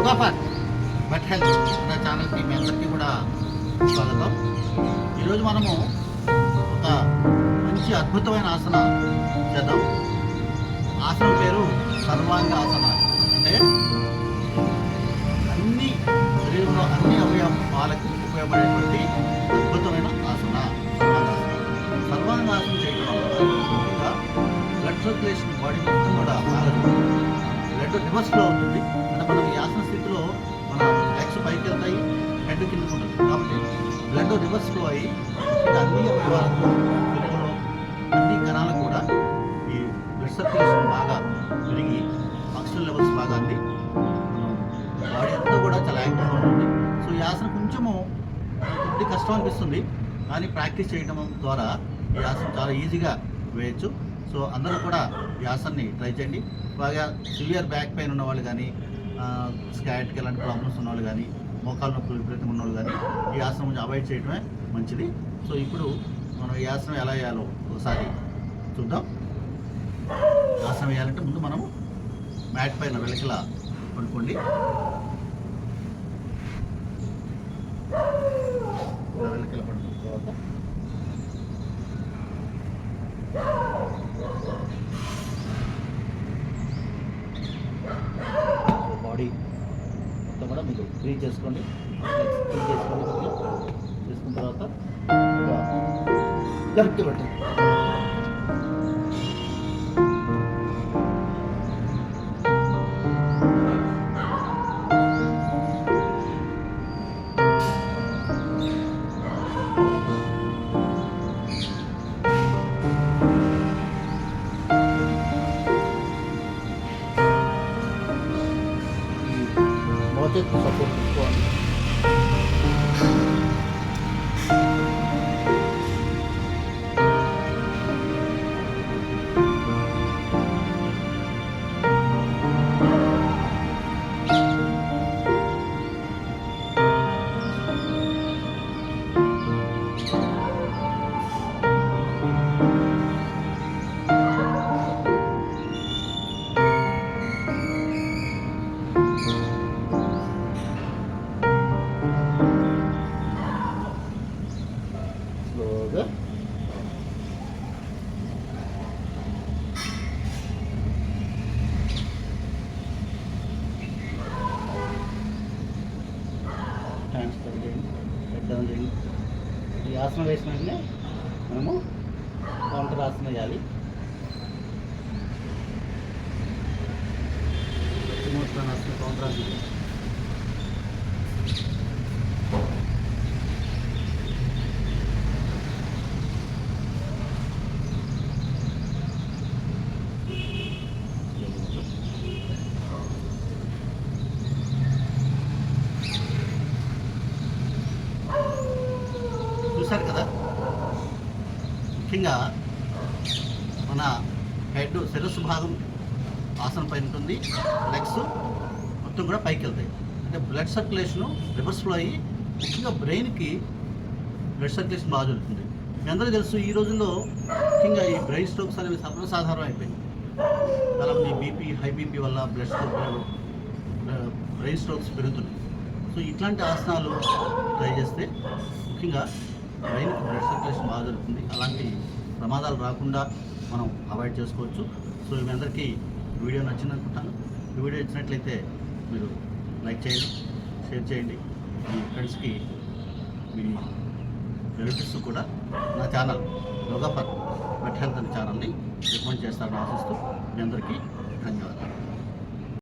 Yoga for but health అనే ఛానల్కి మీ అందరికీ కూడా స్వాగతం. ఈరోజు మనము ఒక మంచి అద్భుతమైన ఆసన చేద్దాం. ఆసనం పేరు సర్వాంగ ఆసన అంటే అన్ని శరీరంలో అన్ని అవయవాలకు ఉపయోగపడేటువంటి అద్భుతమైన ఆసన సర్వాంగాసన. సర్వాంగాసన చేయడం వల్ల బ్లడ్ సర్క్యులేషన్ బాడీ మొత్తం కూడా బ్లడ్ రివర్స్లో అవుతుంది. అంటే బ్లడ్ ఫ్లో అయ్యి అన్ని అవయవాలకు అన్ని కణాలు కూడా ఈ బ్లడ్ సర్క్యులేషన్ బాగా పెరిగి ఆక్సిజన్ లెవెల్స్ బాగా అంది. బాడీ అంతా కూడా చాలా యాక్టివ్గా ఉంటుంది సో ఈ ఆసనం కొంచెము కొద్ది కష్టం అనిపిస్తుంది. కానీ ప్రాక్టీస్ చేయడం ద్వారా ఈ ఆసనం చాలా ఈజీగా వేయచ్చు. సో అందరూ కూడా ఈ ఆసనాన్ని ట్రై చేయండి. బాగా సివియర్ బ్యాక్ పెయిన్ ఉన్న వాళ్ళు కానీ స్కాట్కి ఇలాంటి ప్రాబ్లమ్స్ ఉన్న వాళ్ళు కానీ మోకాలు నొప్పులు విపరీతంగా ఉన్న వాళ్ళు కానీ ఈ ఆసనం కొంచెం అవాయిడ్ చేయడమే మంచిది. సో ఇప్పుడు మనం ఈ ఆసనం ఎలా వేయాలో ఒకసారి చూద్దాం. ఆసనం వేయాలంటే ముందు మనము మ్యాట్ పైన వెలకల పడుకోండి. వెలకల పడుకున్న తర్వాత బాడీ కూడా మీరు ఫ్రీ చేసుకోండి. ఫ్రీ చేసుకోండి. చేసుకున్న తర్వాత కరెక్ట్ పెట్టండి 적극적 이, హెడ్ జరిగింది. ఈ ఆసనం వేసిన వెంటనే మనము కౌంటర్ ఆసనం వేయాలి. ఆసనం కౌంటర్ ఆసనం. చూశారు కదా? ముఖ్యంగా మన హెడ్ శిరస్సు భాగం ఆసనం పైన ఉంటుంది లెగ్స్ మొత్తం కూడా పైకి వెళ్తాయి. అంటే బ్లడ్ సర్క్యులేషను రివర్స్ ఫ్లో అయ్యి ముఖ్యంగా బ్రెయిన్కి బ్లడ్ సర్క్యులేషన్ బాగా జరుగుతుంది. మీ అందరూ తెలుసు ఈ రోజుల్లో ముఖ్యంగా ఈ బ్రెయిన్ స్ట్రోక్స్ అనేవి సర్వసాధారణం అయిపోయింది. చాలామంది బీపీ హై బీపీ వల్ల బ్లడ్ స్ట్రోక్ బ్రెయిన్ స్ట్రోక్స్ పెరుగుతున్నాయి. సో ఇట్లాంటి ఆసనాలు ట్రై చేస్తే ముఖ్యంగా బ్రెయిన్ బ్లడ్ సర్క్యులేషన్ బాగా జరుగుతుంది. అలాంటి ప్రమాదాలు రాకుండా మనం అవాయిడ్ చేసుకోవచ్చు. సో మీ అందరికీ వీడియో నచ్చింది అనుకుంటాను. వీడియో ఇచ్చినట్లయితే మీరు లైక్ చేయండి షేర్ చేయండి. మీ ఫ్రెండ్స్కి మీ రిలేటివ్స్ కూడా నా channel yoga for but health అనే ఛానల్ని రికమెండ్ చేస్తారని ఆశిస్తూ మీ అందరికీ ధన్యవాదాలు.